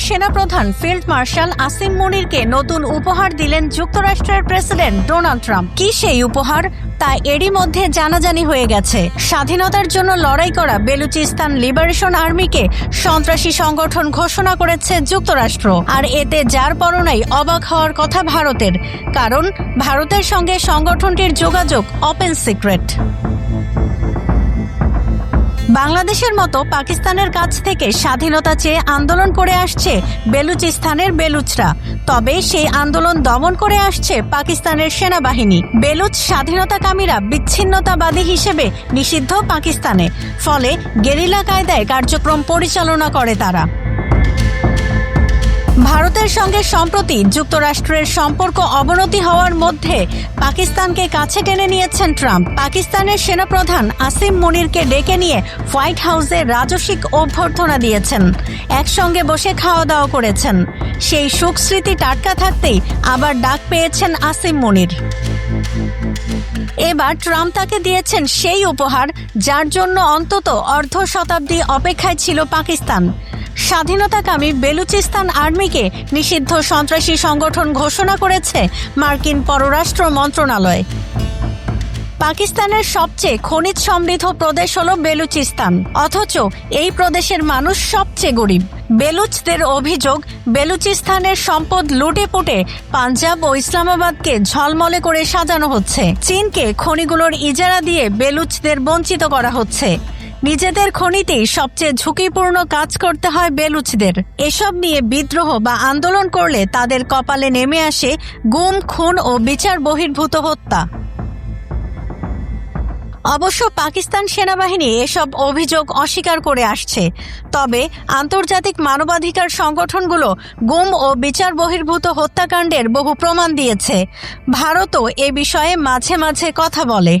পাকিস্তানের সেনাপ্রধান, field marshal Asim মুনিরকে নতুন উপহার দিলেন যুক্তরাষ্ট্রের প্রেসিডেন্ট ডোনাল্ড ট্রাম্প। কি সেই উপহার? তা এরই মধ্যে জানাজানি হয়ে গেছে। স্বাধীনতার জন্য লড়াই করা বেলুচিস্তান লিবারেশন আর্মিকে সন্ত্রাসী সংগঠন ঘোষণা করেছে যুক্তরাষ্ট্র। আর এতে যার পরনাই অবাক হওয়ার কথা ভারতের, কারণ ভারতের সঙ্গে সংগঠনটির যোগাযোগ ওপেন সিক্রেট বাংলাদেশের মতো পাকিস্তানের কাছ থেকে স্বাধীনতা চেয়ে আন্দোলন করে আসছে বেলুচিস্তানের বেলুচরা। তবে সেই আন্দোলন দমন করে আসছে পাকিস্তানের সেনাবাহিনী। বেলুচ স্বাধীনতাকামীরা বিচ্ছিন্নতাবাদী হিসেবে নিষিদ্ধ পাকিস্তানে। ফলে গেরিলা কায়দায় কার্যক্রম পরিচালনা করে তারা। ভারতের সঙ্গে সম্প্রতি যুক্তরাষ্ট্রের সম্পর্ক অবনতি হওয়ার মধ্যে পাকিস্তানকে কাছে টেনে নিয়েছেন ট্রাম্প। পাকিস্তানের সেনাপ্রধান আসিম মুনিরকে ডেকে নিয়ে হোয়াইট হাউসে রাজসিক অভ্যর্থনা দিয়েছেন। একসঙ্গে বসে খাওয়া দাওয়া করেছেন। সেই সুখ স্মৃতি টাটকা থাকতেই আবার ডাক পেয়েছেন আসিম মুনির। এবার ট্রাম্প তাকে দিয়েছেন সেই উপহার, যার জন্য অন্তত অর্ধ শতাব্দী অপেক্ষায় ছিল পাকিস্তান। স্বাধীনতাকামী বেলুচিস্তান আর্মিকে নিষিদ্ধ সন্ত্রাসী সংগঠন ঘোষণা করেছে মার্কিন পররাষ্ট্র মন্ত্রণালয়। পাকিস্তানের সবচেয়ে খনিজ সমৃদ্ধ প্রদেশ হল বেলুচিস্তান। অথচ এই প্রদেশের মানুষ সবচেয়ে গরিব। বেলুচদের অভিযোগ, বেলুচিস্তানের সম্পদ লুটে পুটে পাঞ্জাব ও ইসলামাবাদকে ঝলমলে করে সাজানো হচ্ছে। চীনকে খনিগুলোর ইজারা দিয়ে বেলুচদের বঞ্চিত করা হচ্ছে। নিজেদের খনিতেই সবচেয়ে ঝুঁকিপূর্ণ কাজ করতে হয় বেলুচদের। এসব নিয়ে বিদ্রোহ বা আন্দোলন করলে তাদের কপালে নেমে আসে গুম, খুন ও বিচার বহির্ভূত হত্যা। অবশ্য পাকিস্তান সেনাবাহিনী এসব অভিযোগ অস্বীকার করে আসছে। তবে আন্তর্জাতিক মানবাধিকার সংগঠনগুলো গুম ও বিচার বহির্ভূত হত্যাকাণ্ডের বহু প্রমাণ দিয়েছে। ভারতও এ বিষয়ে মাঝে মাঝে কথা বলে।